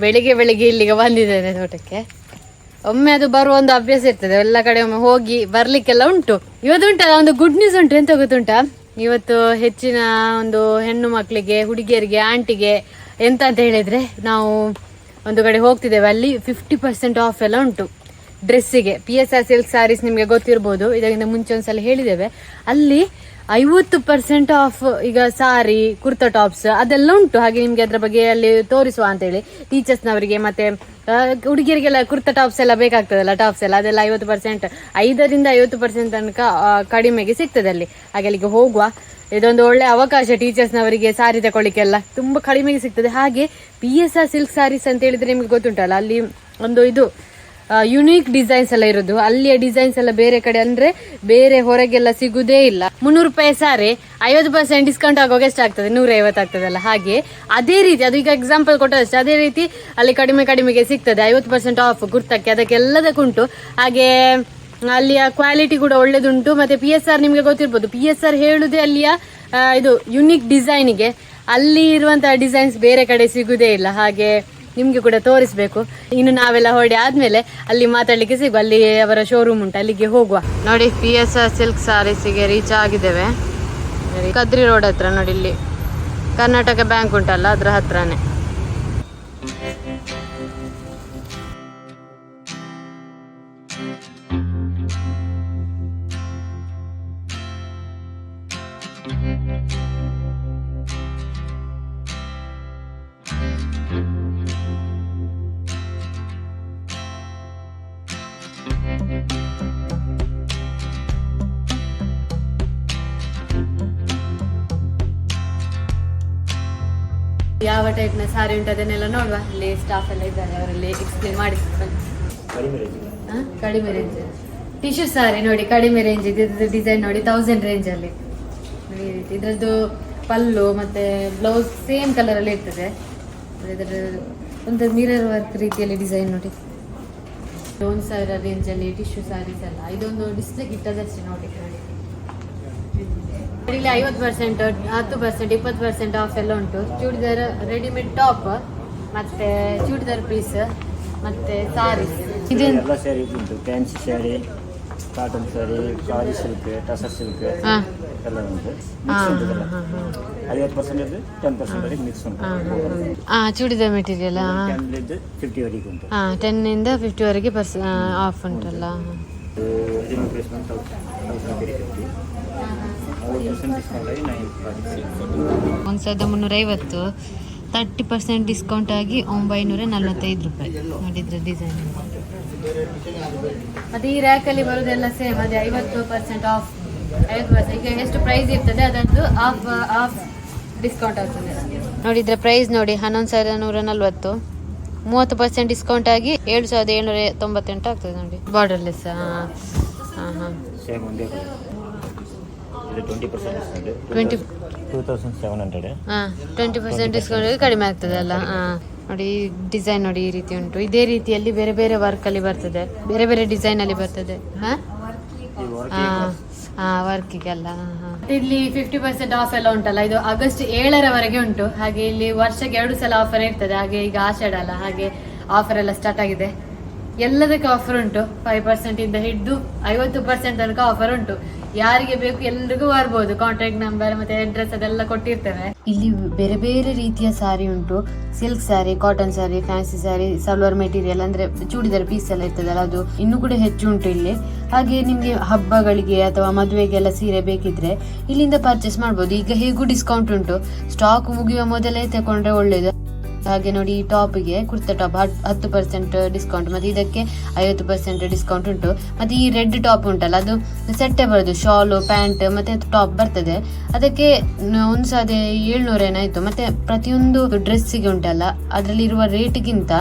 ಬೆಳಿಗ್ಗೆ ಬೆಳಿಗ್ಗೆ ಇಲ್ಲಿಗೆ ಬಂದಿದ್ದೇನೆ ತೋಟಕ್ಕೆ. ಒಮ್ಮೆ ಅದು ಬರುವ ಒಂದು ಅಭ್ಯಾಸ ಇರ್ತದೆ. ಎಲ್ಲ ಕಡೆ ಒಮ್ಮೆ ಹೋಗಿ ಬರ್ಲಿಕ್ಕೆಲ್ಲ ಉಂಟು. ಇವತ್ತು ಉಂಟಲ್ಲ ಒಂದು ಗುಡ್ ನ್ಯೂಸ್ ಉಂಟು. ಎಂತ ಗೊತ್ತುಂಟಾ? ಇವತ್ತು ಹೆಚ್ಚಿನ ಒಂದು ಹೆಣ್ಣು ಮಕ್ಕಳಿಗೆ ಹುಡುಗಿಯರಿಗೆ ಆಂಟಿಗೆ ಎಂತ ಅಂತ ಹೇಳಿದ್ರೆ, ನಾವು ಒಂದು ಕಡೆ ಹೋಗ್ತಿದ್ದೇವೆ. ಅಲ್ಲಿ ಫಿಫ್ಟಿ ಪರ್ಸೆಂಟ್ ಆಫ್ ಎಲ್ಲ ಉಂಟು. ಡ್ರೆಸ್ಸಿಗೆ P S R silk sarees ನಿಮಗೆ ಗೊತ್ತಿರ್ಬೋದು. ಇದರಿಂದ ಮುಂಚೆ ಒಂದ್ಸಲ ಹೇಳಿದ್ದೇವೆ. ಅಲ್ಲಿ ಐವತ್ತು ಪರ್ಸೆಂಟ್ ಆಫ್ ಈಗ ಸಾರಿ ಕುರ್ತಾ ಟಾಪ್ಸ್ ಅದೆಲ್ಲ ಉಂಟು. ಹಾಗೆ ನಿಮ್ಗೆ ಅದ್ರ ಬಗ್ಗೆ ಅಲ್ಲಿ ತೋರಿಸುವ ಅಂತೇಳಿ. ಟೀಚರ್ಸ್ನವರಿಗೆ ಮತ್ತೆ ಹುಡುಗಿಯರಿಗೆಲ್ಲ ಕುರ್ತಾ ಟಾಪ್ಸ್ ಎಲ್ಲ ಬೇಕಾಗ್ತದಲ್ಲ ಟಾಪ್ಸ್ ಎಲ್ಲ ಅದೆಲ್ಲ ಐವತ್ತು ಪರ್ಸೆಂಟ್ ಐದರಿಂದ ಐವತ್ತು ಪರ್ಸೆಂಟ್ ತನಕ ಕಡಿಮೆಗೆ ಸಿಗ್ತದೆ ಅಲ್ಲಿ. ಹಾಗೆ ಅಲ್ಲಿಗೆ ಹೋಗುವ. ಇದೊಂದು ಒಳ್ಳೆ ಅವಕಾಶ ಟೀಚರ್ಸ್ನವರಿಗೆ ಸಾರಿ ತಗೊಳ್ಳಿಕ್ಕೆಲ್ಲ. ತುಂಬಾ ಕಡಿಮೆಗೆ ಸಿಗ್ತದೆ. ಹಾಗೆ P S R silk sarees ಅಂತ ಹೇಳಿದ್ರೆ ನಿಮ್ಗೆ ಗೊತ್ತುಂಟಲ್ಲ, ಅಲ್ಲಿ ಒಂದು ಇದು ಯುನೀಕ್ ಡಿಸೈನ್ಸ್ ಎಲ್ಲ ಇರೋದು. ಅಲ್ಲಿಯ ಡಿಸೈನ್ಸ್ ಎಲ್ಲ ಬೇರೆ ಕಡೆ ಅಂದ್ರೆ ಬೇರೆ ಹೊರಗೆಲ್ಲ ಸಿಗುದೇ ಇಲ್ಲ. ಮುನ್ನೂರು ರೂಪಾಯಿ ಸಾರಿ, ಐವತ್ತು ಪರ್ಸೆಂಟ್ ಡಿಸ್ಕೌಂಟ್ ಆಗುವಾಗ ಎಷ್ಟಾಗ್ತದೆ ನೂರ ಐವತ್ತು ಆಗ್ತದಲ್ಲ ಹಾಗೆ. ಅದೇ ರೀತಿ, ಅದು ಈಗ ಎಕ್ಸಾಂಪಲ್ ಕೊಟ್ಟದಷ್ಟೇ ಅದೇ ರೀತಿ ಅಲ್ಲಿ ಕಡಿಮೆ ಕಡಿಮೆಗೆ ಸಿಗ್ತದೆ. ಐವತ್ತು ಪರ್ಸೆಂಟ್ ಆಫ್ ಗುರ್ತಕ್ಕೆ ಅದಕ್ಕೆಲ್ಲದಕ್ಕುಂಟು ಹಾಗೆ ಅಲ್ಲಿಯ ಕ್ವಾಲಿಟಿ ಕೂಡ ಒಳ್ಳೇದುಂಟು. ಮತ್ತೆ ಪಿ ಎಸ್ ಆರ್ ನಿಮಗೆ ಗೊತ್ತಿರ್ಬೋದು. ಪಿ ಎಸ್ ಆರ್ ಹೇಳುದೇ ಅಲ್ಲಿಯ ಇದು ಯುನೀಕ್ ಡಿಸೈನಿಗೆ ಅಲ್ಲಿ ಇರುವಂತಹ ಡಿಸೈನ್ಸ್ ಬೇರೆ ಕಡೆ ಸಿಗುದೇ ಇಲ್ಲ. ಹಾಗೆ ನಿಮ್ಗೆ ಕೂಡ ತೋರಿಸ್ಬೇಕು. ಇನ್ನು ನಾವೆಲ್ಲ ಹೊರಡಿ ಆದ್ಮೇಲೆ ಅಲ್ಲಿ ಮಾತಾಡ್ಲಿಕ್ಕೆ ಸಿಗುವ. ಅಲ್ಲಿ ಅವರ ಶೋರೂಮ್ ಉಂಟು ಅಲ್ಲಿಗೆ ಹೋಗುವ. ನೋಡಿ ಪಿ ಎಸ್ ಆರ್ ಸಿಲ್ಕ್ ಸಾರೀಸಿಗೆ ರೀಚ್ ಆಗಿದ್ದೇವೆ. ಕದ್ರಿ ರೋಡ್ ಹತ್ರ ನೋಡಿ ಇಲ್ಲಿ. ಕರ್ನಾಟಕ ಬ್ಯಾಂಕ್ ಉಂಟಲ್ಲ ಅದ್ರ ಹತ್ರನೇ. ಯಾವ ಟೈಪ್ನ ಸಾರಿ ಉಂಟು ಅದನ್ನೆಲ್ಲ ನೋಡುವ. ಅಲ್ಲಿ ಸ್ಟಾಫ್ ಎಲ್ಲ ಇದ್ದಾರೆ ಅವರಲ್ಲಿ ಎಕ್ಸ್ಪ್ಲೇನ್ ಮಾಡಿ ಕಡಿಮೆ ರೇಂಜ್ ಟಿಶು ಟಿಶ್ಯೂ ಸಾರಿ ನೋಡಿ ಕಡಿಮೆ ರೇಂಜ್ ಇದ್ರದ್ದು ಡಿಸೈನ್ ನೋಡಿ ತೌಸಂಡ್ ರೇಂಜ್ ಅಲ್ಲಿ. ನೋಡಿ ಈ ರೀತಿ. ಇದ್ರದ್ದು ಪಲ್ಲು ಮತ್ತೆ ಬ್ಲೌಸ್ ಸೇಮ್ ಕಲರ್ ಅಲ್ಲಿ ಇರ್ತದೆ. ಇದರ ಒಂದು ಮಿರರ್ ವರ್ಕ್ ರೀತಿಯಲ್ಲಿ ಡಿಸೈನ್ ನೋಡಿ. ಒಂದು ಸಾವಿರ ರೇಂಜ್ ಅಲ್ಲಿ ಟಿಶ್ಯೂ ಸಾರೀಸ್ ಎಲ್ಲ. ಇದೊಂದು ಡಿಸ್ಪ್ಲೇಗೆ ಇಟ್ಟದಷ್ಟೇ ನೋಡಿ ನೋಡಿ. ಇಲ್ಲಿ ಐವತ್ತು ಪರ್ಸೆಂಟ್ ಹತ್ತು ಪರ್ಸೆಂಟ್ ಇಪ್ಪತ್ತು ಪರ್ಸೆಂಟ್ ಆಫ್ ಎಲ್ಲ ಉಂಟು. ಚೂಡಿದಾರ್ ರೆಡಿಮೇಡ್ ಟಾಪ್ ಮತ್ತೆ ಚೂಡಿದಾರ್ ಪೀಸ್ ಮತ್ತೆ ಸಾರಿ ಎಲ್ಲ ಸ್ಯಾರಿ ಉಂಟು. ಫ್ಯಾನ್ಸಿ ಸ್ಯಾರಿ ಕಾಟನ್ ಸ್ಯಾರಿ ಕಾರಿ ಸಿಲ್ಕ್ ಟಸರ್ ಸಿಲ್ಕ್ ಎಲ್ಲ ಉಂಟು. ಐವತ್ತು ಪರ್ಸೆಂಟ್ ಇದ್ದು ಟೆನ್ ಪರ್ಸೆಂಟ್ ವರೆಗೆ ಮಿಕ್ಸ್ ಉಂಟು. ಹಾ, ಚೂಡಿದಾರ್ ಮೆಟೀರಿಯಲ್ ಫಿಫ್ಟಿ ವರೆಗೆ ಉಂಟು. ಹಾ ಟೆನ್ ಇಂದ ಫಿಫ್ಟಿ ವರೆಗೆ ಪರ್ಸ್ ಆಫ್ ಉಂಟಲ್ಲ. ಒಂದು ಸಾವಿರದ ಮುನ್ನೂರ ಐವತ್ತು ತರ್ಟಿ ಪರ್ಸೆಂಟ್ ಡಿಸ್ಕೌಂಟ್ ಆಗಿ ಒಂಬೈನೂರ ನಲ್ವತ್ತೈದು ರೂಪಾಯಿ. ನೋಡಿದ್ರೆ ಡಿಸೈನ್ ಮತ್ತೆ ಈ ರ್ಯಾಕಲ್ಲಿ ಬರೋದೆಲ್ಲ ಸೇಮ್ ಅದೇ ಐವತ್ತು ಪರ್ಸೆಂಟ್ ಆಫ್ ಐವತ್ತು ಪರ್ಸೆಂಟ್ ಈಗ ಎಷ್ಟು ಪ್ರೈಸ್ ಇರ್ತದೆ ಅದನ್ನು ಆಫ್ ಆಫ್ ಡಿಸ್ಕೌಂಟ್ ಆಗ್ತದೆ. ನೋಡಿದ್ರೆ ಪ್ರೈಸ್ ನೋಡಿ ಹನ್ನೊಂದು ಸಾವಿರದ ನೂರ ನಲ್ವತ್ತು. ಮೂವತ್ತು ಪರ್ಸೆಂಟ್ ಡಿಸ್ಕೌಂಟ್ ಆಗಿ ಏಳು ಸಾವಿರದ ಏಳ್ನೂರ ತೊಂಬತ್ತೆಂಟು ಆಗ್ತದೆ ನೋಡಿ. ಬಾರ್ಡರ್ಲೆಸ್ ಹಾಂ ಹಾಂ ಹಾಂ ಸೇಮ್ ಒಂದೇ ಇದು twenty percent discount twenty two thousand seven hundred ಹಾಂ ಟ್ವೆಂಟಿ ಪರ್ಸೆಂಟ್ ಡಿಸ್ಕೌಂಟ್ ಕಡಿಮೆ ಆಗ್ತದೆ ಅಲ್ಲ? ಹಾಂ ನೋಡಿ ಡಿಸೈನ್ ನೋಡಿ ಈ ರೀತಿ ಉಂಟು. ಇದೇ ರೀತಿಯಲ್ಲಿ ಬೇರೆ ಬೇರೆ ವರ್ಕಲ್ಲಿ ಬರ್ತದೆ. ಬೇರೆ ಬೇರೆ ಡಿಸೈನಲ್ಲಿ ಬರ್ತದೆ. ಹಾಂ? ಹಾಂ ಹಾಂ ವರ್ಕಿಗೆಲ್ಲ ಇಲ್ಲಿ ಫಿಫ್ಟಿ ಪರ್ಸೆಂಟ್ ಆಫ್ ಎಲ್ಲ ಉಂಟಲ್ಲ? ಇದು ಆಗಸ್ಟ್ ಏಳರವರೆಗೆ ಉಂಟು. ಹಾಗೆ ಇಲ್ಲಿ ವರ್ಷಕ್ಕೆ ಎರಡು ಸಲ ಆಫರ್ ಇರ್ತದೆ. ಹಾಗೆ ಈಗ ಆಷಾಢ ಅಲ್ಲ? ಹಾಗೆ ಆಫರ್ ಎಲ್ಲ ಸ್ಟಾರ್ಟ್ ಆಗಿದೆ. ಎಲ್ಲದಕ್ಕೆ ಆಫರ್ ಉಂಟು? ಫೈವ್ ಪರ್ಸೆಂಟ್ ಇಂದ ಹಿಡಿದು ಐವತ್ತು ಪರ್ಸೆಂಟ್ ತನಕ ಆಫರ್ ಉಂಟು. ಯಾರಿಗೆ ಬೇಕು ಎಲ್ರಿಗೂ ಬರ್ಬೋದು. ಕಾಂಟ್ಯಾಕ್ಟ್ ನಂಬರ್ ಮತ್ತೆ ಅಡ್ರೆಸ್ ಅದೆಲ್ಲ ಕೊಟ್ಟಿರ್ತೇವೆ. ಇಲ್ಲಿ ಬೇರೆ ಬೇರೆ ರೀತಿಯ ಸಾರಿ ಉಂಟು. Silk sari cotton sari fancy sari salwar material ಅಂದ್ರೆ ಚೂಡಿದಾರ್ ಪೀಸ್ ಎಲ್ಲ ಇರ್ತದಲ್ಲ ಅದು ಇನ್ನೂ ಕೂಡ ಹೆಚ್ಚು ಉಂಟು ಇಲ್ಲಿ. ಹಾಗೆ ನಿಮ್ಗೆ ಹಬ್ಬಗಳಿಗೆ ಅಥವಾ ಮದುವೆಗೆಲ್ಲ ಸೀರೆ ಬೇಕಿದ್ರೆ ಇಲ್ಲಿಂದ ಪರ್ಚೇಸ್ ಮಾಡ್ಬೋದು. ಈಗ ಹೇಗೂ ಡಿಸ್ಕೌಂಟ್ ಉಂಟು. ಸ್ಟಾಕ್ ಮುಗಿಯುವ ಮೊದಲೇ ತಗೊಂಡ್ರೆ ಒಳ್ಳೇದು. ಹಾಗೆ ನೋಡಿ ಈ ಟಾಪ್ಗೆ ಕುರ್ತಾ ಟಾಪ್ ಹತ್ತು ಪರ್ಸೆಂಟ್ ಡಿಸ್ಕೌಂಟ್ ಮತ್ತೆ ಇದಕ್ಕೆ ಐವತ್ತು ಪರ್ಸೆಂಟ್ ಡಿಸ್ಕೌಂಟ್ ಉಂಟು. ಮತ್ತೆ ಈ ರೆಡ್ ಟಾಪ್ ಉಂಟಲ್ಲ, ಅದು ಸೆಟ್ಟೇ ಬರೋದು ಶಾಲು ಪ್ಯಾಂಟ್ ಮತ್ತೆ ಟಾಪ್ ಬರ್ತದೆ. ಅದಕ್ಕೆ ಒಂದು ಸಾವಿರದ ಏಳ್ನೂರ ಏನಾಯ್ತು ಮತ್ತೆ ಪ್ರತಿಯೊಂದು ಡ್ರೆಸ್ಸಿಗೆ ಉಂಟಲ್ಲ, ಅದರಲ್ಲಿರುವ ರೇಟ್ಗಿಂತ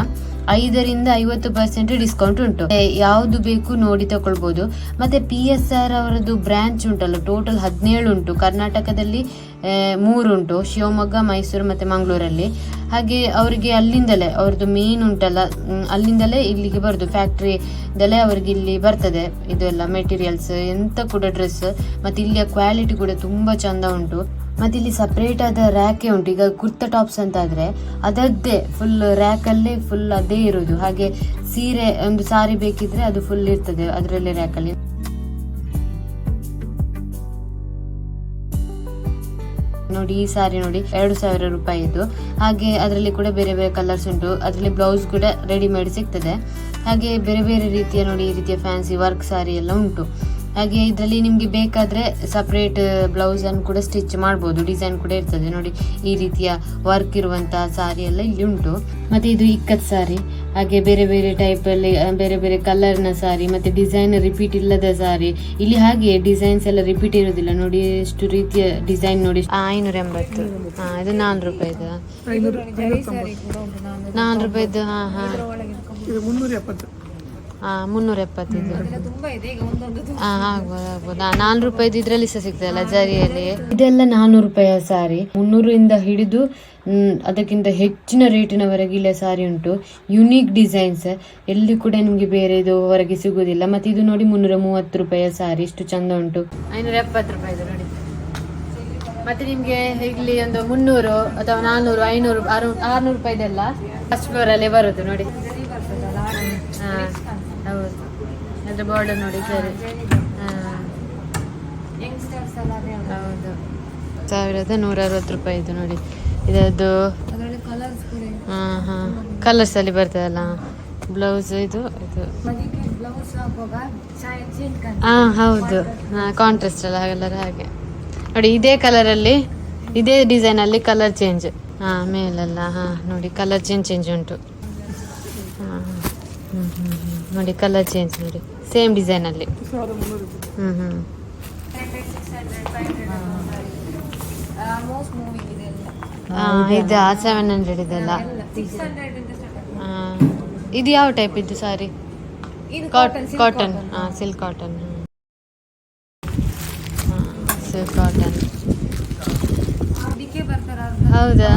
ಐದರಿಂದ ಐವತ್ತು ಪರ್ಸೆಂಟ್ ಡಿಸ್ಕೌಂಟ್ ಉಂಟು. ಯಾವ್ದು ಬೇಕು ನೋಡಿ ತಗೊಳ್ಬಹುದು ಮತ್ತೆ ಪಿ ಎಸ್ ಆರ್ ಅವರದ್ದು ಬ್ರಾಂಚ್ ಉಂಟಲ್ಲ ಟೋಟಲ್ ಹದಿನೇಳು ಉಂಟು. ಕರ್ನಾಟಕದಲ್ಲಿ ಮೂರು ಮೂರುಂಟು ಶಿವಮೊಗ್ಗ, ಮೈಸೂರು ಮತ್ತೆ ಮಂಗಳೂರಲ್ಲಿ. ಹಾಗೆ ಅವರಿಗೆ ಅಲ್ಲಿಂದಲೇ, ಅವ್ರದ್ದು ಮೇನ್ ಉಂಟಲ್ಲ ಅಲ್ಲಿಂದಲೇ ಇಲ್ಲಿಗೆ ಬರುದು. ಫ್ಯಾಕ್ಟ್ರಿದಲ್ಲೇ ಅವ್ರಿಗೆ ಇಲ್ಲಿ ಬರ್ತದೆ ಇದೆಲ್ಲ ಮೆಟೀರಿಯಲ್ಸ್ ಎಂತ ಕೂಡ ಡ್ರೆಸ್ ಮತ್ತೆ ಇಲ್ಲಿಯ ಕ್ವಾಲಿಟಿ ಕೂಡ ತುಂಬಾ ಚಂದ ಉಂಟು. ಮತ್ತೆ ಇಲ್ಲಿ ಸಪ್ರೇಟ್ ಆದ ರ್ಯಾಕೆ ಉಂಟು. ಈಗ ಕುರ್ತಾ ಟಾಪ್ಸ್ ಅಂತ ಆದ್ರೆ ಅದದ್ದೇ ಫುಲ್ ರ್ಯಾಕ್ ಅಲ್ಲೇ ಫುಲ್ ಅದೇ ಇರೋದು. ಹಾಗೆ ಸೀರೆ, ಒಂದು ಸಾರಿ ಬೇಕಿದ್ರೆ ಅದು ಫುಲ್ ಇರ್ತದೆ ಅದರಲ್ಲಿ ರ್ಯಾಕ್ ಅಲ್ಲಿ. ನೋಡಿ, ಈ ಸಾರಿ ನೋಡಿ, ಎರಡು ಸಾವಿರ ರೂಪಾಯಿ ಇದು ಹಾಗೆ ಅದರಲ್ಲಿ ಕೂಡ ಬೇರೆ ಬೇರೆ ಕಲರ್ಸ್ ಉಂಟು. ಅದರಲ್ಲಿ ಬ್ಲೌಸ್ ಕೂಡ ರೆಡಿಮೇಡ್ ಸಿಗ್ತದೆ. ಹಾಗೆ ಬೇರೆ ಬೇರೆ ರೀತಿಯ ನೋಡಿ, ಈ ರೀತಿಯ ಫ್ಯಾನ್ಸಿ ವರ್ಕ್ ಸಾರಿ ಎಲ್ಲ ಉಂಟು. ಹಾಗೆ ಇದರಲ್ಲಿ ನಿಮಗೆ ಬೇಕಾದರೆ ಸಪ್ರೇಟ್ ಬ್ಲೌಸನ್ನು ಕೂಡ ಸ್ಟಿಚ್ ಮಾಡ್ಬೋದು. ಡಿಸೈನ್ ಕೂಡ ಇರ್ತದೆ. ನೋಡಿ ಈ ರೀತಿಯ ವರ್ಕ್ ಇರುವಂತಹ ಸಾರಿ ಎಲ್ಲ ಇಲ್ಲಿ ಉಂಟು. ಮತ್ತೆ ಇದು ಇಕ್ಕತ್ ಸಾರಿ ಹಾಗೆ ಬೇರೆ ಬೇರೆ ಟೈಪ್ ಅಲ್ಲಿ ಬೇರೆ ಬೇರೆ ಕಲರ್ನ ನ ಸಾರಿ ಮತ್ತೆ ಡಿಸೈನ್ ರಿಪೀಟ್ ಇಲ್ಲದ ಸಾರಿ ಇಲ್ಲಿ ಹಾಗೆ ಡಿಸೈನ್ಸ್ ಎಲ್ಲ ರಿಪೀಟ್ ಇರೋದಿಲ್ಲ ನೋಡಿ ಎಷ್ಟು ರೀತಿಯ ಡಿಸೈನ್ ನೋಡಿ. ಐನೂರ ಎಂಬತ್ತು. ಹಾಂ ಇದು ನಾನ್ನೂರು ರೂಪಾಯಿದು. ನಾನ್ನೂರು ರೂಪಾಯಿದು ಹಾಂ ಹಾ. ಇದು ಮುನ್ನೂರ ಎಪ್ಪತ್ತಿದ್ದು ಆಗ್ಬೋದು ಆಗ್ಬೋದು. ರೂಪಾಯಿದು ಇದ್ರಲ್ಲಿ ಸಹ ಸಿಗ್ತದಲ್ಲ ಜರಿಯಲ್ಲಿ. ಇದೆಲ್ಲ ನಾನ್ನೂರು ರೂಪಾಯಿಯ ಸಾರಿ. ಮುನ್ನೂರಿಂದ ಹಿಡಿದು ಅದಕ್ಕಿಂತ ಹೆಚ್ಚಿನ ರೇಟಿನವರೆಗೆ ಇಲ್ಲೇ ಸಾರಿ ಉಂಟು. Unique designs. ಎಲ್ಲಿ ಕೂಡ ನಿಮಗೆ ಬೇರೆ ಇದು ಹೊರಗೆ ಸಿಗುವುದಿಲ್ಲ ಮತ್ತೆ ಇದು ನೋಡಿ ಮುನ್ನೂರ ಮೂವತ್ತು ರೂಪಾಯಿಯ ಸಾರಿ. ಇಷ್ಟು ಚಂದ ಉಂಟು. ಐನೂರ ಎಪ್ಪತ್ತು ರೂಪಾಯಿದು ನೋಡಿ. ಮತ್ತೆ ನಿಮ್ಗೆ ಇಲ್ಲಿ ಒಂದು ಮುನ್ನೂರು ಅಥವಾ ನಾನ್ನೂರು ಐನೂರು ಆರು ಆರ್ನೂರು ರೂಪಾಯಿದೆಲ್ಲ ಫಸ್ಟ್ ಫ್ಲೋರ್ ಅಲ್ಲೇ ಬರುದು ನೋಡಿ. ಹಾ. ಹೌದು. ಅದ್ರ ಬಾರ್ಡರ್ ನೋಡಿ ಸರಿ ಹಾ. ಹೌದು. ಸಾವಿರದ ನೂರ ಅರವತ್ತು ರೂಪಾಯಿ ಇದು ನೋಡಿ. ಇದದ್ದು ಹಾಂ ಹಾಂ. ಕಲರ್ಸ್ ಅಲ್ಲಿ ಬರ್ತದಲ್ಲ? ಬ್ಲೌಸ್ ಇದು ಇದು. ಹಾ ಹೌದು. ಹಾ ಕಾಂಟ್ರಾಸ್ಟ್ ಅಲ್ಲ ಹಾಗೆಲ್ಲ ಹಾಗೆ. ನೋಡಿ ಇದೇ ಕಲರ್ ಅಲ್ಲಿ ಇದೇ ಡಿಸೈನ್ ಅಲ್ಲಿ ಕಲರ್ ಚೇಂಜ್ ಹಾ ಮೇಲೆಲ್ಲ. ಹಾ ನೋಡಿ ಕಲರ್ ಚೇಂಜ್ ಚೇಂಜ್ ಉಂಟು. ನೋಡಿ ಕಲರ್ ಚೇಂಜ್ ನೋಡಿ. ಸೇಮ್ ಡಿಸೈನ್ ಅಲ್ಲಿ. ಹ್ಞೂ ಹಾಂ ಹಾ ಇದು. ಸೆವೆನ್ ಹಂಡ್ರೆಡ್ ಇದೆಲ್ಲ. ಹಾ ಇದು ಯಾವ ಟೈಪ್ ಇದ್ದು ಸಾರಿ ಕಾಟನ್ ಹಾಂ ಸಿಲ್ಕ್ ಕಾಟನ್ ಸಿಲ್ಕ್ ಕಾಟನ್ ಹೌದಾ?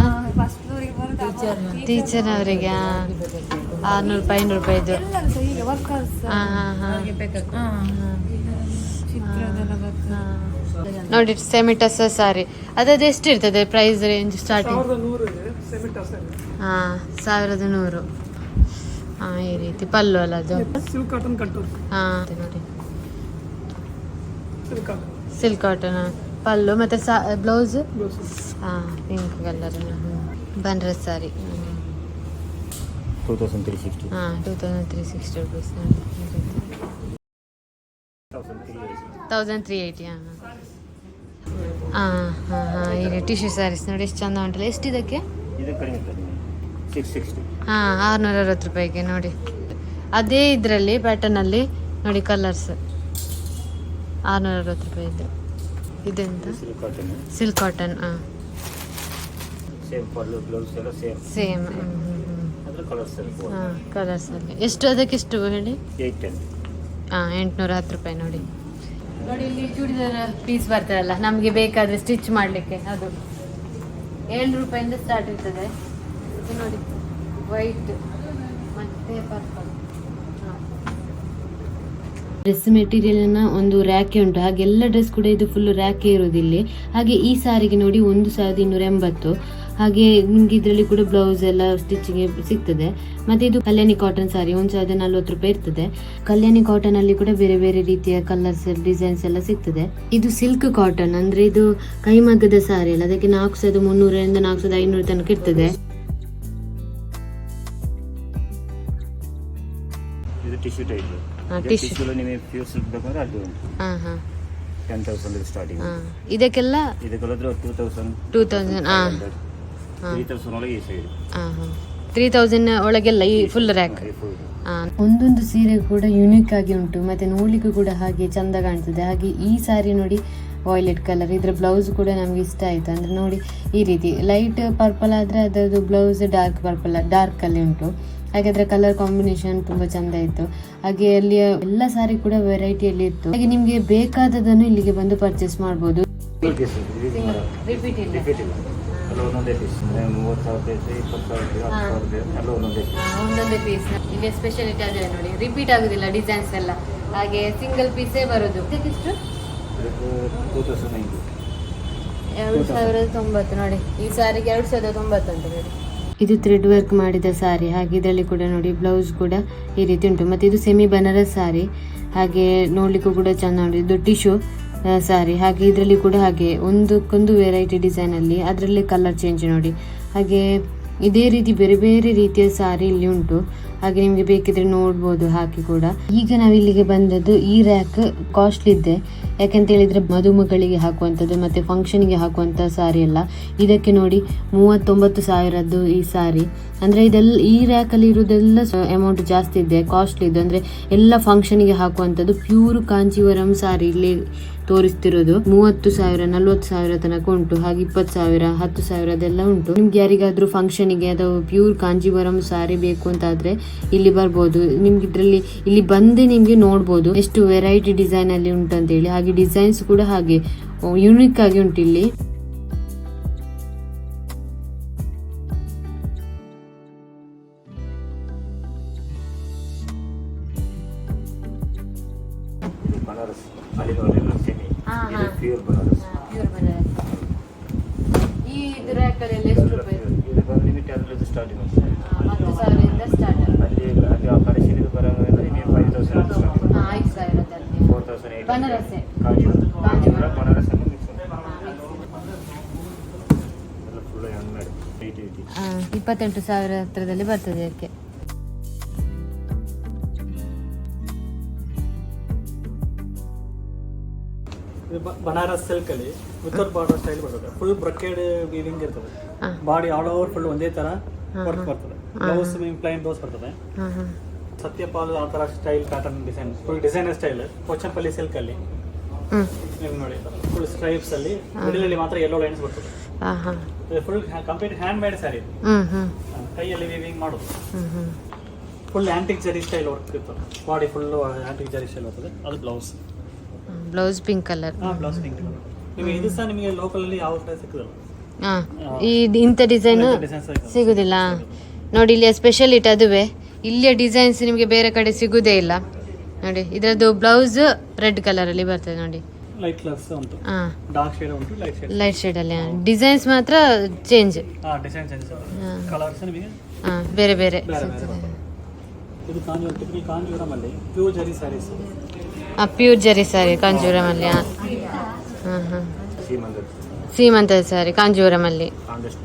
ಟೀಚರ್ ಅವರಿಗೆ ಆರ್ನೂರು ರೂಪಾಯಿ ಐನೂರು ರೂಪಾಯಿದು ಹಾ ಹಾ ಹಾ ಹಾ. ನೋಡಿ ಸೆಮಿಟಸ್ ಸಾರಿ. ಅದಾದ ಎಷ್ಟು ಇರ್ತದೆ ಪ್ರೈಸ್ ರೇಂಜ್ ಸ್ಟಾರ್ಟಿಂಗ್ ಹಾಂ ಸಾವಿರದ ನೂರು. ಹಾಂ ಈ ರೀತಿ ಪಲ್ಲು ಅಲ್ಲ ಅದು. ಹಾಂ ಕಾಟನ್ ಕಟ್ಟು. ಹಾ ನೋಡಿ. Silk cotton silk cotton pallu ಮತ್ತೆ ಸಾ ಬ್ಲೌಸ್ ಹಾಂ pink colour Banaras sari. Two thousand three sixty ಹಾ two thousand three sixty rupees thousand three eighty ಹಾಂ. ಹಾಂ ಹಾಂ ಹಾಂ ಈಗ ಟಿಶ್ಯೂ ಸ್ಯಾರೀಸ್ ನೋಡಿ ಎಷ್ಟು ಚಂದ ಉಂಟಲ್ಲ. ಎಷ್ಟು ಇದಕ್ಕೆ? ಹಾಂ ಆರುನೂರ ಅರವತ್ತು ರೂಪಾಯಿಗೆ ನೋಡಿ. ಅದೇ ಇದರಲ್ಲಿ ಪ್ಯಾಟರ್ನಲ್ಲಿ ನೋಡಿ ಕಲರ್ಸ್ ಆರುನೂರ ಅರವತ್ತು ರೂಪಾಯಿ ಇದೆ ಇದೆಂತ ಸಿಲ್ಕ್ ಕಾಟನ್ ಸಿಲ್ಕ್ ಕಾಟನ್ ಹಾಂ ಸೇಮ್ ಹಾಂ ಕಲರ್ಸಲ್ಲಿ ಎಷ್ಟು ಅದಕ್ಕೆ ಎಷ್ಟು ಹೇಳಿ? ಹಾಂ ಎಂಟುನೂರ ಹತ್ತು ರೂಪಾಯಿ ನೋಡಿ. ನೋಡಿ ಇಲ್ಲಿ ಚೂಡಿದಾರ ಪೀಸ್ ಬರ್ತದಲ್ಲ ನಮಗೆ ಬೇಕಾದ್ರೆ ಸ್ಟಿಚ್ ಮಾಡಲಿಕ್ಕೆ ಅದು. ಏಳು ರೂಪಾಯಿಂದ ಸ್ಟಾರ್ಟ್ ಇರ್ತದೆ ಇದು ನೋಡಿ ವೈಟ್ ಮತ್ತೆ ಪರ್ಪಲ್ ಡ್ರೆಸ್ ಮೆಟೀರಿಯಲ್ನ ಒಂದು ರ್ಯಾಕೆ ಉಂಟು. ಹಾಗೆ ಎಲ್ಲ ಡ್ರೆಸ್ ಕೂಡ ಇದು ಫುಲ್ ರ್ಯಾಕೆ ಇರೋದು ಇಲ್ಲಿ ಹಾಗೆ ಈ ಸಾರಿಗೆ ನೋಡಿ ಒಂದು ಸಾವಿರದ ಇನ್ನೂರ ಎಂಬತ್ತು. ಹಾಗೆ ನಿಮ್ಗೆ ಇದರಲ್ಲಿ ಕೂಡ ಬ್ಲೌಸ್ ಎಲ್ಲ ಸ್ಟಿಚಿಂಗ್ ಸಿಗ್ತದೆ. ಮತ್ತೆ ಇದು ಕಲ್ಯಾಣಿ ಕಾಟನ್ ಸಾರಿ ಒಂದು ಸಾವಿರದ ನಲ್ವತ್ತು ರೂಪಾಯಿ ಇರ್ತದೆ. ಕಲ್ಯಾಣಿ ಕಾಟನ್ ಅಲ್ಲಿ ಕೂಡ ಬೇರೆ ಬೇರೆ ರೀತಿಯ ಕಲರ್ಸ್ ಡಿಸೈನ್ಸ್ ಎಲ್ಲ ಸಿಗ್ತದೆ. ಇದು ಸಿಲ್ಕ್ ಕಾಟನ್ ಅಂದ್ರೆ ಇದು ಕೈಮಗ್ಗದ ಸಾರಿ ಅಲ್ಲ ಅದಕ್ಕೆ ನಾಲ್ಕು ಸಾವಿರದ ಮುನ್ನೂರರಿಂದ ನಾಲ್ಕು ಸಾವಿರದ ಐನೂರು ತನಕ ಇರ್ತದೆ. ಇದು ಟಿಶ್ಯೂ ಟೈಪ್ ಹಾ, tissue. ಟಿಶ್ಯೂలో ನಿಮಗೆ ಪ್ಯೂರ್ ಸಿಲ್ಕ್ ಬೇಕಂದ್ರೆ ಅದು ಉಂಟು ಹಾ. ಹಾ ಟೆನ್ ತೌಸಂಡ್ ಸ್ಟಾರ್ಟಿಂಗ್ ಇದಕ್ಕೆಲ್ಲ ಇದಕ್ಕೆಲ್ಲದ್ರೆ ಟೂ ತೌಸಂಡ್ ಟೂ ತೌಸಂಡ್ ಹಾ. ತ್ರೀ ತೌಸಂಡ್ ಒಳಗೆ ಈ ಸೈಡ್ ತ್ರೀ ತೌಸಂಡ್ ಒಳಗೆಲ್ಲ ಈ ಫುಲ್ ರ್ಯಾಕ್ ಒಂದೊಂದು ಸೀರೆ ಕೂಡ ಯುನಿಕ್ ಆಗಿ ಉಂಟು. ಮತ್ತೆ ನೋಡ್ಲಿಕ್ಕೂ ಕೂಡ ಹಾಗೆ ಚಂದ ಕಾಣ್ತದೆ. ಹಾಗೆ ಈ ಸಾರಿ ನೋಡಿ ವಾಯ್ಲೆಟ್ ಕಲರ್ ಇದ್ರ ಬ್ಲೌಸ್ ಕೂಡ ನಮ್ಗೆ ಇಷ್ಟ ಆಯ್ತು. ಅಂದ್ರೆ ನೋಡಿ ಈ ರೀತಿ. ಲೈಟ್ ಪರ್ಪಲ್ ಆದ್ರೆ ಅದರದ್ದು ಬ್ಲೌಸ್ ಡಾರ್ಕ್ ಪರ್ಪಲ್ ಡಾರ್ಕ್ ಅಲ್ಲಿ ಉಂಟು. ಹಾಗೆ ಅದರ ಕಲರ್ ಕಾಂಬಿನೇಷನ್ ತುಂಬಾ ಚಂದ ಇತ್ತು. ಹಾಗೆ ಅಲ್ಲಿ ಎಲ್ಲ ಸಾರಿ ಕೂಡ ವೆರೈಟಿಯಲ್ಲಿ ಇತ್ತು. ಹಾಗೆ ನಿಮ್ಗೆ ಬೇಕಾದದನ್ನು ಇಲ್ಲಿಗೆ ಬಂದು ಪರ್ಚೇಸ್ ಮಾಡಬಹುದು ರಿಪೀಟ್ ಇಲ್ಲ. ಎಲ್ಲ ಒಂದೊಂದೇ ಪೀಸ್ ಮೂವತ್ತು ಸಾವಿರ ಪೀಸ್ ಇಪ್ಪತ್ತು ಹತ್ತು ಎಲ್ಲ ಒಂದೊಂದೇ ಪೀಸ್ ಒಂದೊಂದೇ ಪೀಸ್ ಇಲ್ಲಿ ಸ್ಪೆಷಾಲಿಟಿ ಅದೇ ನೋಡಿ ರಿಪೀಟ್ ಆಗುದಿಲ್ಲ ಡಿಸೈನ್ಸ್ ಎಲ್ಲ. ಹಾಗೆ ಸಿಂಗಲ್ ಪೀಸೇ ಬರೋದು. ಇದಕ್ಕಿಷ್ಟು ಟೂ ತೌಸಂಡ್ ನೈಂಟಿ ಎರಡು ಸಾವಿರದ ತೊಂಬತ್ತು ನೋಡಿ. ಈ ಸಾರಿಗೆ ಎರಡು ಸಾವಿರದ ತೊಂಬತ್ತು ಅಂತ ನೋಡಿ. ಇದು ಥ್ರೆಡ್ ವರ್ಕ್ ಮಾಡಿದ ಸಾರಿ. ಹಾಗೆ ಇದರಲ್ಲಿ ಕೂಡ ನೋಡಿ ಬ್ಲೌಸ್ ಕೂಡ ಈ ರೀತಿ ಉಂಟು. ಮತ್ತೆ ಇದು ಸೆಮಿ ಬನಾರಸ್ ಸಾರಿ. ಹಾಗೆ ನೋಡ್ಲಿಕ್ಕೂ ಕೂಡ ಚೆಂದ ಇದು ಟಿಶ್ಯೂ ಸಾರಿ ಹಾಗೆ ಇದರಲ್ಲಿ ಕೂಡ ಹಾಗೆ ಒಂದಕ್ಕೊಂದು ವೆರೈಟಿ ಡಿಸೈನ್ ಅಲ್ಲಿ ಅದರಲ್ಲಿ ಕಲರ್ ಚೇಂಜ್ ನೋಡಿ. ಹಾಗೆ ಇದೇ ರೀತಿ ಬೇರೆ ಬೇರೆ ರೀತಿಯ ಸಾರಿ ಇಲ್ಲಿ ಉಂಟು. ಹಾಗೆ ನಿಮಗೆ ಬೇಕಿದ್ರೆ ನೋಡ್ಬೋದು ಹಾಕಿ ಕೂಡ. ಈಗ ನಾವು ಇಲ್ಲಿಗೆ ಬಂದದ್ದು ಈ ರ್ಯಾಕ್ ಕಾಸ್ಟ್ಲಿ ಇದೆ ಯಾಕಂತ ಹೇಳಿದ್ರೆ ಮದುಮಗಳಿಗೆ ಹಾಕುವಂಥದ್ದು ಮತ್ತೆ ಫಂಕ್ಷನ್ಗೆ ಹಾಕುವಂಥ ಸಾರಿ ಎಲ್ಲ ಇದಕ್ಕೆ ನೋಡಿ ಮೂವತ್ತೊಂಬತ್ತು ಸಾವಿರದ್ದು ಈ ಸಾರಿ ಅಂದ್ರೆ ಇದೆಲ್ಲ, ಈ ರ್ಯಾಕಲ್ಲಿ ಇರೋದೆಲ್ಲ ಅಮೌಂಟ್ ಜಾಸ್ತಿ ಇದೆ ಕಾಸ್ಟ್ಲಿ ಇದೆ. ಅಂದ್ರೆ ಎಲ್ಲ ಫಂಕ್ಷನ್ಗೆ ಹಾಕುವಂಥದ್ದು ಪ್ಯೂರ್ ಕಾಂಚೀವರಂ ಸಾರಿ ಇಲ್ಲಿ ತೋರಿಸ್ತಿರೋದು ಮೂವತ್ತು ಸಾವಿರ, ನಲ್ವತ್ತು ಸಾವಿರ ತನಕ ಉಂಟು, ಹಾಗೆ ಇಪ್ಪತ್ತು ಸಾವಿರ, ಹತ್ತು ಸಾವಿರದೆಲ್ಲ ಉಂಟು. ನಿಮ್ಗೆ ಯಾರಿಗಾದ್ರೂ ಫಂಕ್ಷನಿಗೆ ಅಥವಾ ಪ್ಯೂರ್ ಕಾಂಜೀವರಂ ಸಾರಿ ಬೇಕು ಅಂತ ಆದ್ರೆ ಇಲ್ಲಿ ಬರ್ಬೋದು. ನಿಮ್ಗೆ ಇದರಲ್ಲಿ ಇಲ್ಲಿ ಬಂದೇ ನಿಮ್ಗೆ ನೋಡ್ಬೋದು ಎಷ್ಟು ವೆರೈಟಿ ಡಿಸೈನ್ ಅಲ್ಲಿ ಉಂಟು ಅಂತ ಹೇಳಿ ಹಾಗೆ ಡಿಸೈನ್ಸ್ ಕೂಡ ಹಾಗೆ ಯುನಿಕ್ ಆಗಿ ಉಂಟು ಇಲ್ಲಿ ಸ್ಟಾರ್ಟಿಂಗ್ ಹತ್ತು ಸಾವಿರದಿಂದ ಸ್ಟಾರ್ಟ್ ಅಲ್ಲಿ ಅಲ್ಲಿ ಆ ಇದು ಬರೋಂದ್ರೆ ನೀವು ಫೈವ್ ತೌಸಂಡ್ ಸ್ಟಾರ್ಟಿಂಗ್ ಐದು ಸಾವಿರದಲ್ಲಿ ಫೋರ್ ತೌಸಂಡ್ ಏಯ್ಟ್. ಬನಾರಸ್. ಅನ್ನು ಮಿಕ್ಸ್ ಎಲ್ಲ ಫುಲ್ ಏಯ್ಟಿ ಏಯ್ಟಿ ಇಪ್ಪತ್ತೆಂಟು ಸಾವಿರ ಹತ್ರದಲ್ಲಿ ಬರ್ತದೆ ಅದಕ್ಕೆ. ಇದು ಬ- ಬನಾರಸ್ ಸಿಲ್ಕ್ ಅಲ್ಲಿ ಉತ್ತರ ಬಾರ್ಡರ್ ಸ್ಟೈಲ್ ಬರ್ತದೆ. ಫುಲ್ ಬ್ರೊಕೇಡ್ ವೀವಿಂಗ್ ಇರ್ತದೆ. ಹಾ. ಬಾಡಿ ಆಲ್ ಓವರ್ ಫುಲ್ ಒಂದೇ ತರ. ವರ್ಕ್ ಬರ್ತದೆ. ಬ್ಲೌಸ್ ಪ್ಲೈನ್ ಬ್ಲೌಸ್ ಬರ್ತದೆ. ಸತ್ಯಪಾಲ್ ಆ ತರ style pattern design full designer style Kochampalli silk ಅಲ್ಲಿ. ನೋಡಿ ಫುಲ್ ಸ್ಟ್ರೈಪ್ಸ್ ಅಲ್ಲಿ. ಮಿಡಲ್ ಅಲ್ಲಿ ಮಾತ್ರ ಯೆಲ್ಲೋ ಲೈನ್ಸ್ ಬರ್ತದೆ. Full complete hand made saree ಕೈಯಲ್ಲಿ ವಿವಿಂಗ್ ಮಾಡೋದು. Full antique zari style work ಇರ್ತದೆ. Body full antique zari style ಬರ್ತದೆ. ಅದು blouse blouse pink colour blouse pink ನಿಮಗೆ ಇದು ಸಹ ನಿಮಗೆ ಲೋಕಲ್ ಅಲ್ಲಿ ಯಾವ ಸಿಕ್ಕದಲ್ಲ? ಹಾಂ. ಈ ಇಂಥ ಡಿಸೈನ್ ಸಿಗುದಿಲ್ಲ. ನೋಡಿ ಇಲ್ಲಿಯ ಸ್ಪೆಷಲಿಟಿ ಅದುವೆ. ಇಲ್ಲಿಯ ಡಿಸೈನ್ಸ್ ನಿಮಗೆ ಬೇರೆ ಕಡೆ ಸಿಗುದೇ ಇಲ್ಲ. ನೋಡಿ ಇದರದ್ದು ಬ್ಲೌಸ್ ರೆಡ್ ಕಲರಲ್ಲಿ ಬರ್ತದೆ ನೋಡಿ. ಲೈಟ್ ಶೇಡ್ ಉಂಟು. ಲೈಟ್ ಶೇಡ್ ಲೈಟ್ ಶೇಡಲ್ಲಿ ಡಿಸೈನ್ಸ್ ಮಾತ್ರ ಚೇಂಜ್ ಹಾಂ ಡಿಸೈನ್ ಚೇಂಜ್ ಹಾಂ. ಕಲರ್ಸ್ ನಿಮಗೆ? ಹಾಂ ಬೇರೆ ಬೇರೆ. ಅಲ್ಲಿ ಹಾಂ ಪ್ಯೂರ್ ಜರಿ ಸಾರಿ ಕಾಂಜೂರಮಲ್ಲಿ ಹಾಂ. ಹಾಂ ಹಾಂ. ಸೀಮಂತ ಸ್ಯಾರಿ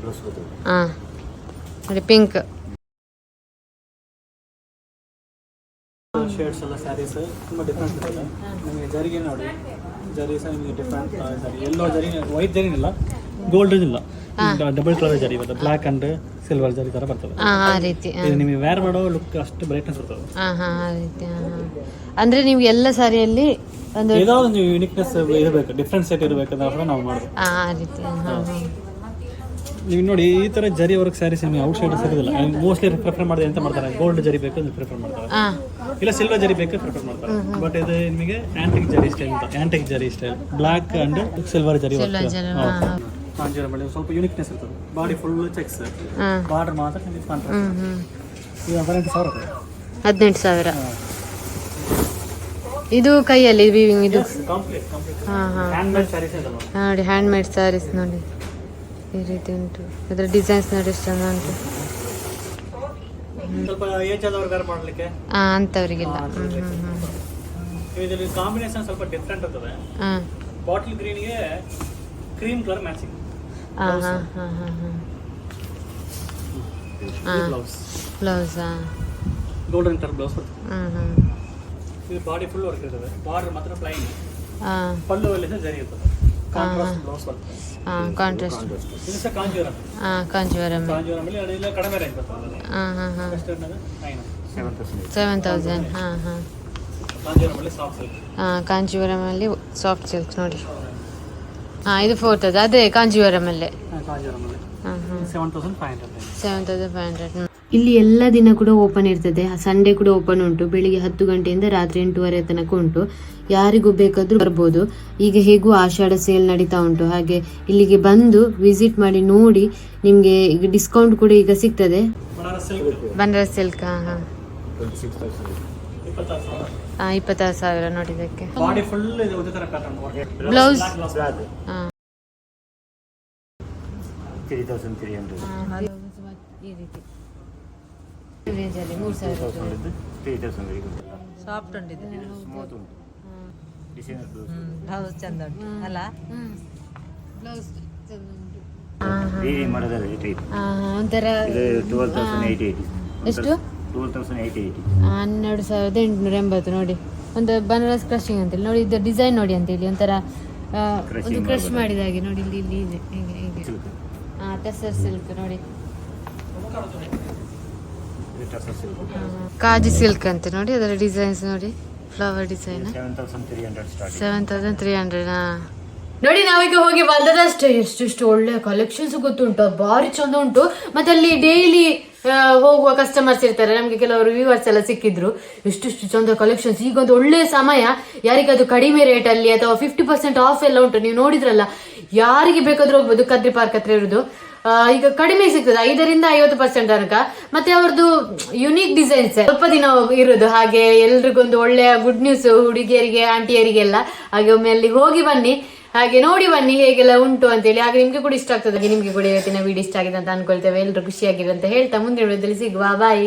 ಬರ್ತದೆ ಹಾಂ ನೋಡಿ ಪಿಂಕ್ ಶೇಡ್ಸ್ ಎಲ್ಲ ಸ್ಯಾರೀಸ್ ತುಂಬ ಡಿಫ್ರೆಂಟ್ ಇದೆ. ನಿಮಗೆ ಜರಿಗೆ ನೋಡಿ. ಜರಿ ಸಹ ನಿಮಗೆ different zari yellow zari white ಜರಿ ಇಲ್ಲ ಗೋಲ್ಡ್ ಇಲ್ಲ ಡಬಲ್ ಕಲರ್ ಜರಿ ಬರ್ತದೆ ಬ್ಲ್ಯಾಕ್ ಅಂಡ್ ಸಿಲ್ವರ್ ಜರಿ ಥರ ಬರ್ತದೆ. ಆ ರೀತಿ ಇದು ನಿಮಗೆ ವೇರ್ ಮಾಡೋ ಲುಕ್ ಅಷ್ಟು ಬ್ರೈಟ್ನೆಸ್ ಬರ್ತದೆ ಹಾಂ ಹಾ ಆ ರೀತಿ ಹಾಂ ಅಂದರೆ ನಿಮ್ಗೆ ಎಲ್ಲ ಸಾರಿಯಲ್ಲಿ ಒಂದು ಏನೋ ಒಂದು ಯುನಿಕ್ನೆಸ್ ಇರಬೇಕು ಡಿಫ್ರೆನ್ಸ್ ಸೆಟ್ ಇರಬೇಕು ಅಂತ ನಾವು ಮಾಡೋದು ಆ ಆ ರೀತಿ ಹಾಂ ಹಾಂ. ನೀವು ನೋಡಿ ಈ ತರ ಜರಿ ವರ್ಕ್ ಸ್ಯಾರೀಸ್ ನಿಮಗೆ ಔಟ್ ಸೈಡ್ ಸಿಗೋದಿಲ್ಲ ಮೋಸ್ಟ್ಲಿ ಪ್ರಿಫರ್ ಮಾಡಿದೆ ಅಂತ ಮಾಡ್ತಾರೆ. ಗೋಲ್ಡ್ ಜರಿ ಬೇಕು ಅಂತ ಪ್ರಿಫರ್ ಮಾಡ್ತಾರೆ. ಇಲ್ಲ ಸಿಲ್ವರ್ ಜರಿ ಬೇಕು ಪ್ರಿಫರ್ ಮಾಡ್ತಾರೆ. ಬಟ್ ಇದು ನಿಮಗೆ ಆಂಟಿಕ್ ಜರಿ ಸ್ಟೈಲ್ ಅಂತ. Antique zari style black and silver zari work ಹಾಂ ಹಾಂ. ಕಾಂಜೀವರಂ ಅಲ್ಲಿ ಸ್ವಲ್ಪ ಯುನಿಕ್ನೆಸ್ ಇರ್ತದೆ. ಬಾಡಿ ಫುಲ್ ಚೆಕ್ಸ್ ಬಾರ್ಡರ್ ಮಾತ್ರ ನಿಮಗೆ ಕಾಂಟ್ರಾಸ್ಟ್ ಇದು ಹದಿನೆಂಟು ಸಾವಿರ ಹದಿನೆಂಟು ಸಾವಿರ. ಇದು ಕೈಯಲ್ಲಿ ವೀವಿಂಗ್ ಇದು? ನೋಡಿ. ಹ್ಯಾಂಡ್ ಮೇಡ್ ಸ್ಯಾರೀಸ್ ನೋಡಿ. ಈ ರೀತಿ ಉಂಟು. ಅದರ ಡಿಸೈನ್ಸ್ ನೋಡಿ ಎಷ್ಟು ಚೆಂದ ಉಂಟು. ಇದರಲ್ಲಿ ಕಾಂಬಿನೇಷನ್ ಸ್ವಲ್ಪ different bottle ಗ್ರೀನ್ಗೆ cream colour matching blouse blouse ಹಾಂ ಗೋಲ್ಡನ್ ಕಲರ್ ಬ್ಲೌಸ್ ಬರ್ತದೆ ಹ್ಞೂ ಹ್ಞೂ ಇದು ಬಾಡಿ ಫುಲ್ ವರ್ಕ್ ಇರ್ತದೆ. ಬಾರ್ಡರ್ ಮಾತ್ರ ಪ್ಲೈನ್ ಹಾಂ ಪಲ್ಲು ಅಲ್ಲಿ ಸಹ ಜರಿ ಇರ್ತದೆ ಕಾಂಟ್ರಾಸ್ಟ್ ಬ್ಲೌಸ್ ಬರ್ತದೆ ಹಾಂ ಕಾಂಟ್ರಾಸ್ಟ್ ಇದು ಸಹ ಕಾಂಜೀವರಂ. ಹಾಂ ಕಾಂಜೀವರಂ ಕಾಂಜೀವರಂ ಅಲ್ಲಿ ಅದೆಲ್ಲ ಕಡಿಮೆ ರೇಂಜ್ ಬರ್ತದೆ ಹಾಂ ಹಾಂ ಹಾಂ ಎಷ್ಟು nine seven thousand seven thousand ಹಾಂ ಹಾಂ ಕಾಂಜೀವರಂ ಅಲ್ಲಿ ಸಾಫ್ಟ್ ಸಿಲ್ಕ್ ಹಾಂ ಕಾಂಜೀವರಮಲ್ಲಿ ಸಾಫ್ಟ್ ಸಿಲ್ಕ್ ನೋಡಿ. ಹಾಂ ಇದು ಫೋರ್ ತೌಸಂಡ್ ಅದೇ ಕಾಂಜೀವರಮಲ್ಲೇ seven thousand five hundred seven thousand five hundred ಇಲ್ಲಿ ಎಲ್ಲ ದಿನ ಕೂಡ ಓಪನ್ ಇರ್ತದೆ. ಸಂಡೇ ಕೂಡ ಓಪನ್ ಉಂಟು. ಬೆಳಿಗ್ಗೆ ಹತ್ತು ಗಂಟೆಯಿಂದ ರಾತ್ರಿ ಎಂಟೂವರೆ ತನಕ ಉಂಟು. ಯಾರಿಗೂ ಬೇಕಾದ್ರೂ ಬರ್ಬೋದು. ಈಗ ಹೇಗೂ ಆಷಾಢ ಸೇಲ್ ನಡೀತಾ ಉಂಟು. ಹಾಗೆ ಇಲ್ಲಿಗೆ ಬಂದು ವಿಸಿಟ್ ಮಾಡಿ ನೋಡಿ ನಿಮಗೆ ಈಗ ಡಿಸ್ಕೌಂಟ್ ಕೂಡ ಈಗ ಸಿಗ್ತದೆ. ಬನಾರಸ್ ಸಿಲ್ಕ್ ಹಾ ಹಾ. ಇಪ್ಪತ್ತಾರು ಸಾವಿರ ನೋಡಿ ಇದಕ್ಕೆ. ಈ ರೀತಿ. ರೇಂಜಲ್ಲಿ ಮೂರು ಸಾವಿರ ತೌಸಂಡ್ ಸಾಫ್ಟ್ ಉಂಟಿದೆ ಸ್ಮೂತ್ ಉಂಟು ಡಿಸೈನರ್ ಬ್ಲೌಸ್ ಬ್ಲೌಸ್ ಚಂದ ಉಂಟು. ಅಲ್ಲ? ಬ್ಲೌಸ್ ಚಂದ ಉಂಟು. ಒಂಥರ ಎಷ್ಟು? ಹನ್ನೆರಡು ಸಾವಿರದ ಎಂಟುನೂರ ಎಂಬತ್ತು ನೋಡಿ. ಒಂದು ಬನಾರಸ್ ಕ್ರಶಿಂಗ್ ಅಂತೇಳಿ ನೋಡಿ ಇದು ಡಿಸೈನ್ ನೋಡಿ ಅಂತೇಳಿ ಒಂಥರ ಒಂದು ಕ್ರಷ್ ಕ್ರಶ್ ಮಾಡಿದ ಹಾಗೆ. ನೋಡಿ ಇಲ್ಲಿ ಇಲ್ಲಿ ಇದೆ. ಹೀಗೆ ಹೀಗೆ. ಸಿಲ್ಕ್ ಹಾಂ ಟೆಸರ್ ಸಿಲ್ಕ್ ನೋಡಿ. ಕಾಜಿ ಸಿಲ್ಕ್ ಅಂತ ನೋಡಿ. ಅದರ ಡಿಸೈನ್ಸ್ ನೋಡಿ. Flower design seven thousand three hundred ಹಾಂ ನೋಡಿ ನಾವೀಗ ಹೋಗಿ ಬಂದದಷ್ಟೇ. ಎಷ್ಟೆಷ್ಟು ಒಳ್ಳೆ ಕಲೆಕ್ಷನ್ಸ್ ಗೊತ್ತುಂಟು. ಭಾರಿ ಚಂದ ಉಂಟು. ಮತ್ತೆ ಅಲ್ಲಿ ಡೈಲಿ ಹೋಗುವ ಕಸ್ಟಮರ್ಸ್ ಇರ್ತಾರೆ. ನಮಗೆ ಕೆಲವರು ವ್ಯೂವರ್ಸ್ ಎಲ್ಲ ಸಿಕ್ಕಿದ್ರು. ಎಷ್ಟೆಷ್ಟು ಚಂದ ಕಲೆಕ್ಷನ್ಸ್ ಈಗ ಒಂದು ಒಳ್ಳೆ ಸಮಯ. ಯಾರಿಗದು ಕಡಿಮೆ ರೇಟ್ ಅಲ್ಲಿ ಅಥವಾ ಫಿಫ್ಟಿ ಪರ್ಸೆಂಟ್ ಆಫ್ ಎಲ್ಲ ಉಂಟು. ನೀವು ನೋಡಿದ್ರಲ್ಲ. ಯಾರಿಗೆ ಬೇಕಾದ್ರೂ ಹೋಗ್ಬೋದು. ಕದ್ರಿ ಪಾರ್ಕ್ ಹತ್ರ ಇರುದು. ಈಗ ಕಡಿಮೆ ಸಿಗ್ತದೆ. ಐದರಿಂದ ಐವತ್ತು ಪರ್ಸೆಂಟ್ ತನಕ. ಮತ್ತೆ ಅವ್ರದ್ದು ಯುನೀಕ್ ಡಿಸೈನ್ಸ್ ಸ್ವಲ್ಪ ದಿನ ಇರುದು. ಹಾಗೆ ಎಲ್ರಿಗೊಂದು ಒಳ್ಳೆಯ ಗುಡ್ ನ್ಯೂಸ್ ಹುಡುಗಿಯರಿಗೆ ಆಂಟಿಯರಿಗೆಲ್ಲ ಹಾಗೆ ಒಮ್ಮೆ ಅಲ್ಲಿ ಹೋಗಿ ಬನ್ನಿ. ಹಾಗೆ ನೋಡಿ ಬನ್ನಿ ಹೇಗೆಲ್ಲ ಉಂಟು ಅಂತ ಹೇಳಿ ಹಾಗೆ ನಿಮ್ಗೆ ಕೂಡ ಇಷ್ಟ ಆಗ್ತದೆ. ನಿಮ್ಗೆ ಕೂಡ ಇವತ್ತಿನ ವಿಡಿಯೋ ಇಷ್ಟ ಆಗಿದೆ ಅಂತ ಅನ್ಕೊಳ್ತೇವೆ. ಎಲ್ಲರೂ ಖುಷಿಯಾಗಿದೆ ಅಂತ ಹೇಳ್ತಾ ಮುಂದಿನ ವಿಡಿಯೋದಲ್ಲಿ ಸಿಗುವ. ಬಾಯ್